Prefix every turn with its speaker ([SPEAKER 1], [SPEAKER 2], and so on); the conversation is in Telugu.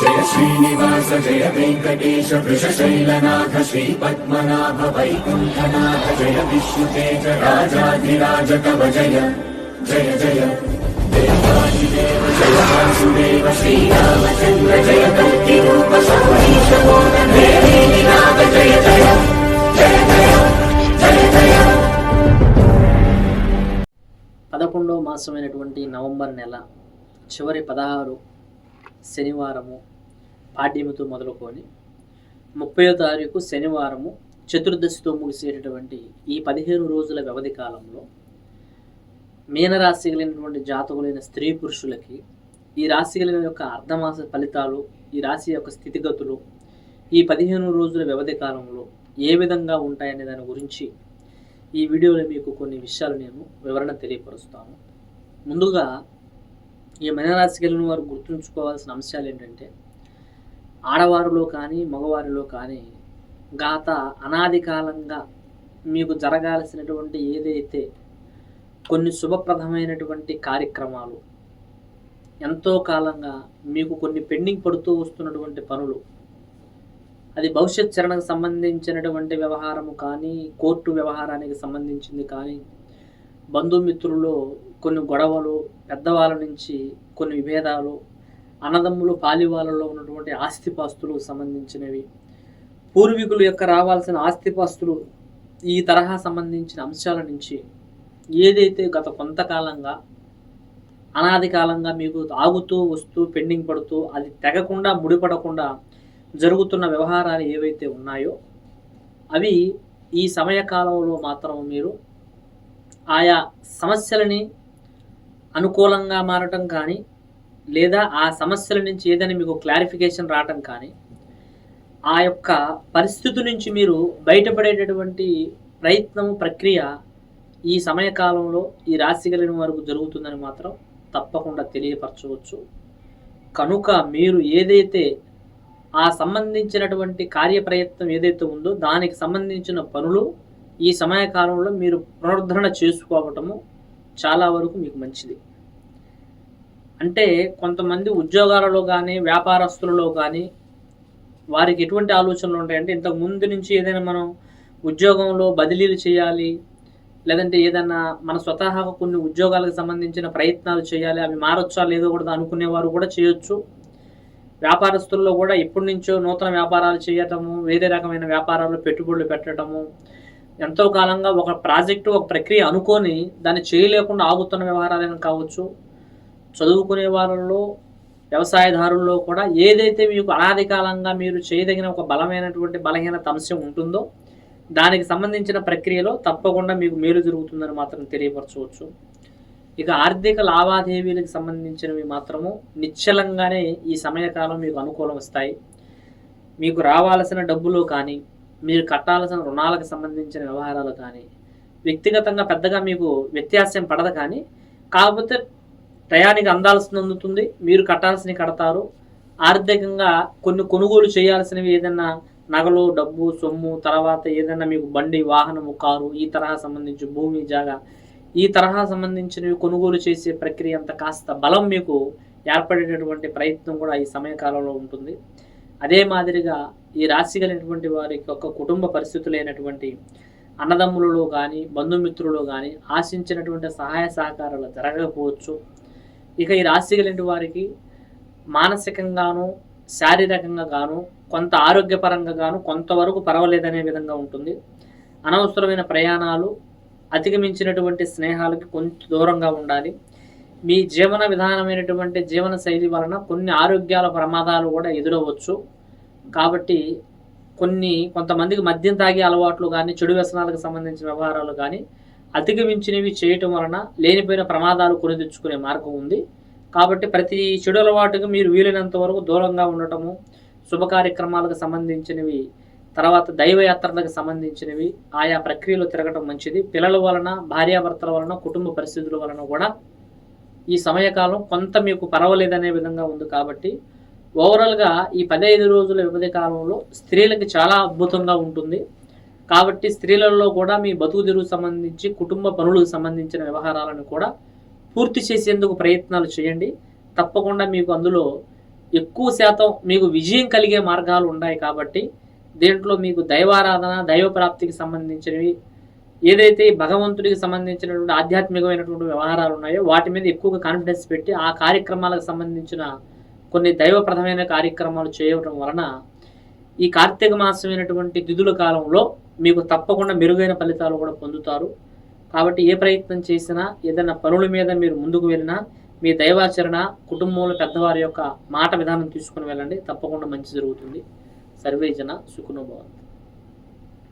[SPEAKER 1] జయ శ్రీనివాస జయ వెంకటేశ వృషశైలనాథ శ్రీ పద్మనాభ వైకుంఠనాథ జయ విష్ణుతేజ రాజాధిరాజ కవ జయ జయ జయ. దేవాదిదేవ జయ వాసుదేవ శ్రీరామచంద్ర జయ కల్కి రూప శౌరీశ నాథ జయ జయ జయ జయ జయ జయ
[SPEAKER 2] పదకొండవ మాసమైనటువంటి నవంబర్ నెల చివరి పదహారు శనివారము పాడ్యమితో మొదలుకొని ముప్పయో తారీఖు శనివారము చతుర్దశితో ముగిసేటటువంటి ఈ పదిహేను రోజుల వ్యవధి కాలంలో మీనరాశి కలిగినటువంటి జాతకులైన స్త్రీ పురుషులకి ఈ రాశి కలిగిన యొక్క అర్ధమాస ఫలితాలు ఈ రాశి యొక్క స్థితిగతులు ఈ పదిహేను రోజుల వ్యవధి కాలంలో ఏ విధంగా ఉంటాయనే దాని గురించి ఈ వీడియోలో మీకు కొన్ని విషయాలు నేను వివరణ తెలియపరుస్తాను. ముందుగా ఈ మీనరాశి కలిగిన వారు గుర్తుంచుకోవాల్సిన అంశాలు ఏంటంటే ఆడవారిలో కానీ మగవారిలో కానీ గాత అనాది కాలంగా మీకు జరగాల్సినటువంటి ఏదైతే కొన్ని శుభప్రదమైనటువంటి కార్యక్రమాలు ఎంతో కాలంగా మీకు కొన్ని పెండింగ్ పడుతూ వస్తున్నటువంటి పనులు అది భవిష్యత్ చరణకు సంబంధించినటువంటి వ్యవహారము కానీ కోర్టు వ్యవహారానికి సంబంధించింది కానీ బంధుమిత్రుల్లో కొన్ని గొడవలు పెద్దవాళ్ళ నుంచి కొన్ని విభేదాలు అన్నదమ్ములు పాలివాళ్ళలో ఉన్నటువంటి ఆస్తిపాస్తులు సంబంధించినవి. పూర్వీకుల యొక్క రావాల్సిన ఆస్తిపాస్తులు ఈ తరహా సంబంధించిన అంశాల నుంచి ఏదైతే గత కొంతకాలంగా అనాది కాలంగా మీకు ఆగుతూ వస్తూ పెండింగ్ పడుతూ అది తెగకుండా ముడిపడకుండా జరుగుతున్న వ్యవహారాలు ఏవైతే ఉన్నాయో అవి ఈ సమయకాలంలో మాత్రం మీరు ఆయా సమస్యలని అనుకూలంగా మారటం కానీ లేదా ఆ సమస్యల నుంచి ఏదైనా మీకు క్లారిఫికేషన్ రావటం కానీ ఆ యొక్క పరిస్థితి నుంచి మీరు బయటపడేటటువంటి ప్రయత్నం ప్రక్రియ ఈ సమయకాలంలో ఈ రాశి కలిగిన వరకు జరుగుతుందని మాత్రం తప్పకుండా తెలియపరచవచ్చు. కనుక మీరు ఏదైతే ఆ సంబంధించినటువంటి కార్యప్రయత్నం ఏదైతే ఉందో దానికి సంబంధించిన పనులు ఈ సమయకాలంలో మీరు పునరుద్ధరణ చేసుకోవటము చాలా వరకు మీకు మంచిది. అంటే కొంతమంది ఉద్యోగాలలో కానీ వ్యాపారస్తులలో కానీ వారికి ఎటువంటి ఆలోచనలు ఉంటాయంటే ఇంతకు ముందు నుంచి ఏదైనా మనం ఉద్యోగంలో బదిలీలు చేయాలి లేదంటే ఏదైనా మన స్వతహాగా కొన్ని ఉద్యోగాలకు సంబంధించిన ప్రయత్నాలు చేయాలి అవి మారొచ్చా లేదో కూడా అనుకునేవారు కూడా చేయొచ్చు. వ్యాపారస్తుల్లో కూడా ఎప్పటి నుంచో నూతన వ్యాపారాలు చేయటము వేరే రకమైన వ్యాపారాలు పెట్టుబడులు పెట్టడము ఎంతో కాలంగా ఒక ప్రాజెక్టు ఒక ప్రక్రియ అనుకొని దాన్ని చేయలేకుండా ఆగుతున్న వ్యవహారాలైనా కావచ్చు. చదువుకునే వారిలో వ్యవసాయదారుల్లో కూడా ఏదైతే మీకు అనాది కాలంగా మీరు చేయదగిన ఒక బలమైనటువంటి బలహీనత అంశం ఉంటుందో దానికి సంబంధించిన ప్రక్రియలో తప్పకుండా మీకు మేలు జరుగుతుందని మాత్రం తెలియపరచవచ్చు. ఇక ఆర్థిక లావాదేవీలకు సంబంధించినవి మాత్రము నిశ్చలంగానే ఈ సమయకాలం మీకు అనుకూలం వస్తాయి. మీకు రావాల్సిన డబ్బులు కానీ మీరు కట్టాల్సిన రుణాలకు సంబంధించిన వ్యవహారాలు కానీ వ్యక్తిగతంగా పెద్దగా మీకు వ్యత్యాసం పడదు కానీ కాకపోతే టయానికి అందాల్సింది అందుతుంది మీరు కట్టాల్సినవి కడతారు. ఆర్థికంగా కొన్ని కొనుగోలు చేయాల్సినవి ఏదైనా నగలు డబ్బు సొమ్ము తర్వాత ఏదైనా మీకు బండి వాహనము కారు ఈ తరహా సంబంధించి భూమి జాగా ఈ తరహా సంబంధించినవి కొనుగోలు చేసే ప్రక్రియ అంత కాస్త బలం మీకు ఏర్పడేటటువంటి ప్రయత్నం కూడా ఈ సమయకాలంలో ఉంటుంది. అదే మాదిరిగా ఈ రాశి కలిగినటువంటి వారికి ఒక కుటుంబ పరిస్థితులైనటువంటి అన్నదమ్ములలో కానీ బంధుమిత్రులు కానీ ఆశించినటువంటి సహాయ సహకారాలు జరగకపోవచ్చు. ఇక ఈ రాశి కలిగిన వారికి మానసికంగాను శారీరకంగా గాను కొంత ఆరోగ్యపరంగా గాను కొంతవరకు పర్వాలేదనే విధంగా ఉంటుంది. అనవసరమైన ప్రయాణాలు అధిగమించినటువంటి స్నేహాలకి కొంచెం దూరంగా ఉండాలి. మీ జీవన విధానమైనటువంటి జీవన శైలి వలన కొన్ని ఆరోగ్యాల ప్రమాదాలు కూడా ఎదురవచ్చు. కాబట్టి కొన్ని కొంతమందికి మద్యం తాగే అలవాట్లు కానీ చెడు వ్యసనాలకు సంబంధించిన వ్యవహారాలు కానీ అధిగమించినవి చేయటం వలన లేనిపోయిన ప్రమాదాలు కొని తెచ్చుకునే మార్గం ఉంది. కాబట్టి ప్రతి చెడు అలవాటుకు మీరు వీలైనంత వరకు దూరంగా ఉండటము శుభ కార్యక్రమాలకు సంబంధించినవి తర్వాత దైవయాత్రలకు సంబంధించినవి ఆయా ప్రక్రియలు తిరగటం మంచిది. పిల్లల వలన భార్యాభర్తల వలన కుటుంబ పరిస్థితుల వలన కూడా ఈ సమయకాలం కొంత మీకు పర్వాలేదనే విధంగా ఉంది కాబట్టి ఓవరాల్గా ఈ పదహైదు రోజుల వ్యవధి కాలంలో స్త్రీలకి చాలా అద్భుతంగా ఉంటుంది. కాబట్టి స్త్రీలలో కూడా మీ బతుకు తెరువు సంబంధించి కుటుంబ పనులకు సంబంధించిన వ్యవహారాలను కూడా పూర్తి చేసేందుకు ప్రయత్నాలు చేయండి. తప్పకుండా మీకు అందులో ఎక్కువ శాతం మీకు విజయం కలిగే మార్గాలు ఉన్నాయి కాబట్టి దీంట్లో మీకు దైవారాధన దైవ ప్రాప్తికి సంబంధించినవి ఏదైతే భగవంతుడికి సంబంధించినటువంటి ఆధ్యాత్మికమైనటువంటి వ్యవహారాలు ఉన్నాయో వాటి మీద ఎక్కువగా కాన్ఫిడెన్స్ పెట్టి ఆ కార్యక్రమాలకు సంబంధించిన కొన్ని దైవప్రదమైన కార్యక్రమాలు చేయడం వలన ఈ కార్తీక మాసమైనటువంటి దిదుల కాలంలో మీకు తప్పకుండా మెరుగైన ఫలితాలు కూడా పొందుతారు. కాబట్టి ఏ ప్రయత్నం చేసినా ఏదైనా పనుల మీద మీరు ముందుకు వెళ్ళినా మీ దైవాచరణ కుటుంబంలో పెద్దవారి యొక్క మాట విధానం తీసుకుని వెళ్ళండి. తప్పకుండా మంచి జరుగుతుంది. సర్వేజన సుఖనుభవం